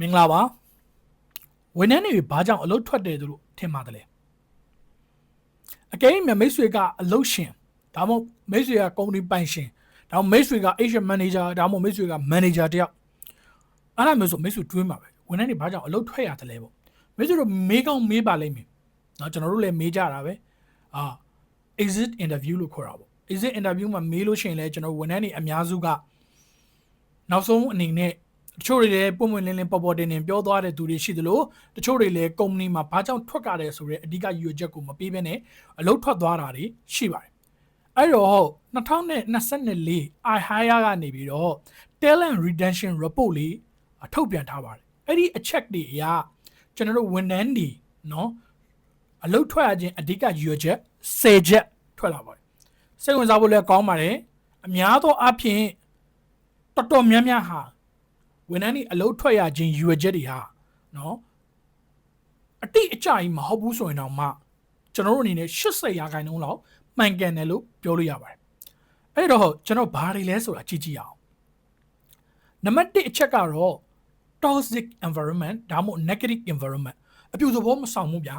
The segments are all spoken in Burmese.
မင်္ဂလာပါဝန်ထမ်းတွေဘာကြောင့်အလုပ်ထွက်တယ်သူတို့ထင်ပါတယ်လဲအကယ်၍မိတ်ဆွေကအလုပ်ရှင်ဒါမှမဟုတ်မိတ်ဆွေကကုမ္ပဏီပိုင်ရှင်ဒါမှမဟုတ်မိတ်ဆွေက Asian manager ဒါမှမဟုတ်မိတ်ဆွေက manager တယောက်အဲ့ဒါမျိုးဆိုမိတ်ဆွေတွေးမှာပဲဝန်ထမ်းတွေဘာကြောင့်အလုပ်ထွက်ရတယ်လဲပေါ့မိတ်ဆွေတို့မေးကောင်းမေးပါလိမ့်မယ်เนาะကျွန်တော်တို့လည်းမေးကြတာပဲအာ exit interview လို့ခေါ်တာပေါ့ exit interview မှာမေးလို့ရှိရင်လည်းကျွန်တော်ဝန်ထမ်းတွေအများစုကနောက်ဆုံးအနေနဲ့ တချို့တွေလည်းပုံမှန်လင်းလင်းပေါ်ပေါ်တင်တင်ပြောသွားတဲ့သူတွေရှိသလိုတချို့တွေလည်းကုမ္ပဏီမှာဘာကြောင့်ထွက်ကြတယ်ဆိုတဲ့အဓိကရည်ရွယ်ချက်ကိုမပေးဘဲနဲ့အလုပ်ထွက်သွားတာတွေရှိပါတယ်အဲ့တော့2024 iHire ကနေပြီးတော့ talent redemption report လေးထုတ်ပြန်ထားပါတယ်အဲ့ဒီအချက်တွေအရကျွန်တော်တို့ဝန်ထမ်းတွေနော်အလုပ်ထွက်ရခြင်းအဓိကရည်ရွယ်ချက်10ချက်ထွက်လာပါတယ်စိတ်ဝင်စားဖို့လည်းကောင်းပါတယ်အများသောအားဖြင့်တော်တော်များများဟာ ဝန်ထမ်းတွေအလုပ်ထွက်ရခြင်းရည်ရွယ်ချက်တွေဟာเนาะအတိအကျကြီးမဟုတ်ဘူးဆိုရင်တော့မှကျွန်တော်တို့အနေနဲ့80ရာခိုင်နှုန်းလောက်မှန်ကန်တယ်လို့ပြောလို့ရပါတယ်အဲ့တော့ကျွန်တော်ဘာတွေလဲဆိုတာကြည့်ကြည့်အောင်နံပါတ်1အချက်ကတော့ toxic environment ဒါမှမဟုတ် negative environment အပြူသဘောမဆောင်ဘူးဗျာ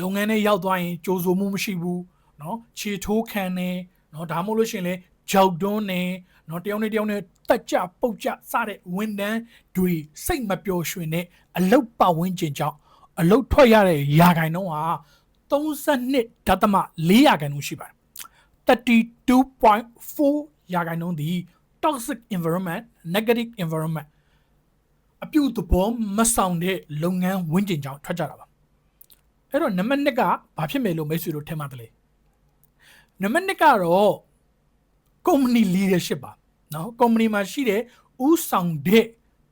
လုပ်ငန်းထဲရောက်သွားရင်ကြိုးဆိုမှုမရှိဘူးเนาะခြေထိုးခံနေเนาะဒါမှမဟုတ်လို့ရှိရင်လေ ကြောက်တွန်းနေเนาะတယောက်နဲ့တယောက်နဲ့တက်ကြပုတ်ကြစတဲ့ဝန်တန်းတွေစိတ်မပျော်ရွှင်တဲ့အလုတ်ပတ်ဝန်းကျင်ကြောင့်အလုတ်ထွက်ရတဲ့ယာခိုင်နှုန်းဟာ32ဒသမ4ရာခိုင်နှုန်းရှိပါတယ်32.4ရာခိုင်နှုန်းဒီ toxic environment negative environment အပြုသဘောမဆောင်တဲ့လုပ်ငန်းဝန်းကျင်ကြောင့်ထွက်ကြတာပါအဲ့တော့နံပါတ်1ကဘာဖြစ်မယ်လို့မိတ်ဆွေတို့ထင်ပါတယ်လေနံပါတ်2ကတော့ company leadership ပါနော် company မှာရှိတဲ့ဥဆောင်တဲ့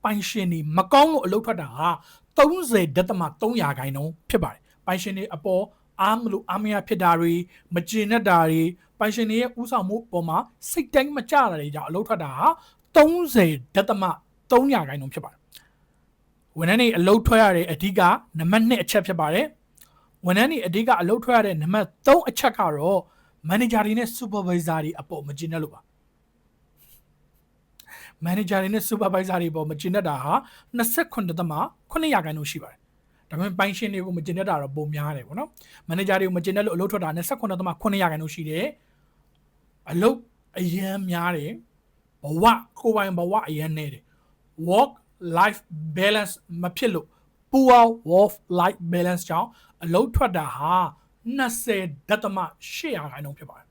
ပိုင်ရှင်တွေမကောင်းလို့အလုပ်ထွက်တာဟာ30.3ရာခိုင်နှုန်းဖြစ်ပါတယ်ပိုင်ရှင်တွေအပေါ်အားမလို့အားမရဖြစ်တာတွေမကျေနပ်တာတွေပိုင်ရှင်တွေရဲ့ဥဆောင်မှုပေါ်မှာစိတ်တိုင်းမကျတာတွေကြောင့်အလုပ်ထွက်တာဟာ30.3ရာခိုင်နှုန်းဖြစ်ပါတယ်ဝန်ထမ်းတွေအလုပ်ထွက်ရတဲ့အဓိကနံပါတ်2အချက်ဖြစ်ပါတယ်ဝန်ထမ်းတွေအဓိကအလုပ်ထွက်ရတဲ့နံပါတ်3အချက်ကတော့ manager တွေနဲ့ supervisor တွေအပေါ်မကျေနပ်လို့ပါ manager တွေနဲ့ supervisor တွေပေါ်မကျေနပ်တာဟာ29သမ9ရာခိုင်နှုန်းရှိပါတယ်ဒါပေမဲ့ပိုင်ရှင်တွေကိုမကျေနပ်တာတော့ပုံများတယ်ပေါ့နော် manager တွေကိုမကျေနပ်လို့အလုပ်ထွက်တာ29သမ9ရာခိုင်နှုန်းရှိတယ်အလုပ်အရန်များတယ်ဘဝကိုယ်ပိုင်ဘဝအရန်နေတယ် work life balance မဖြစ်လို့ poor work life balance ကြောင့်အလုပ်ထွက်တာဟာ 20ဒသမ8ရာခိုင်နှုန်းဖြစ်ပါတယ်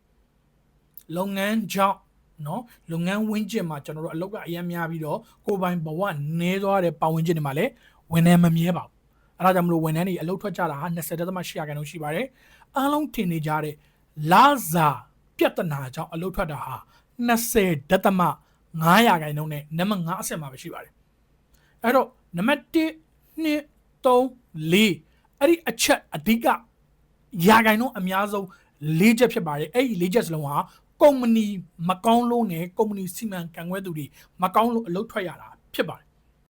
လုပ်ငန်းကြောင့်နော်လုပ်ငန်းဝင်းကျင်မှာကျွန်တော်တို့အလုပ်ကအများများပြီးတော့ကိုယ်ပိုင်ဘဝနေသွားတဲ့ပတ်ဝန်းကျင်တွေမှာလည်းဝန်ထမ်းမမြဲပါဘူးအဲဒါကြောင့်မလို့ဝန်ထမ်းတွေအလုပ်ထွက်ကြတာဟာ20ဒသမ8ရာခိုင်နှုန်းရှိပါတယ်အားလုံးထင်နေကြတဲ့လာစာပြဿနာကြောင့်အလုပ်ထွက်တာဟာ20ဒသမ9ရာခိုင်နှုန်းနဲ့နံပါတ်5အဆင့်မှာပဲရှိပါတယ်အဲ့တော့နံပါတ်1 2 3 4အဲ့ဒီအချက်အဓိက ရာခိုင်နှုန်းအများဆုံး၄ချက်ဖြစ်ပါတယ်အဲ့ဒီ၄ချက်စလုံးဟာကုမ္ပဏီမကောင်းလို့နဲ့ကုမ္ပဏီစီမံကံခွဲသူတွေမကောင်းလို့အလုပ်ထွက်ရတာဖြစ်ပါတယ်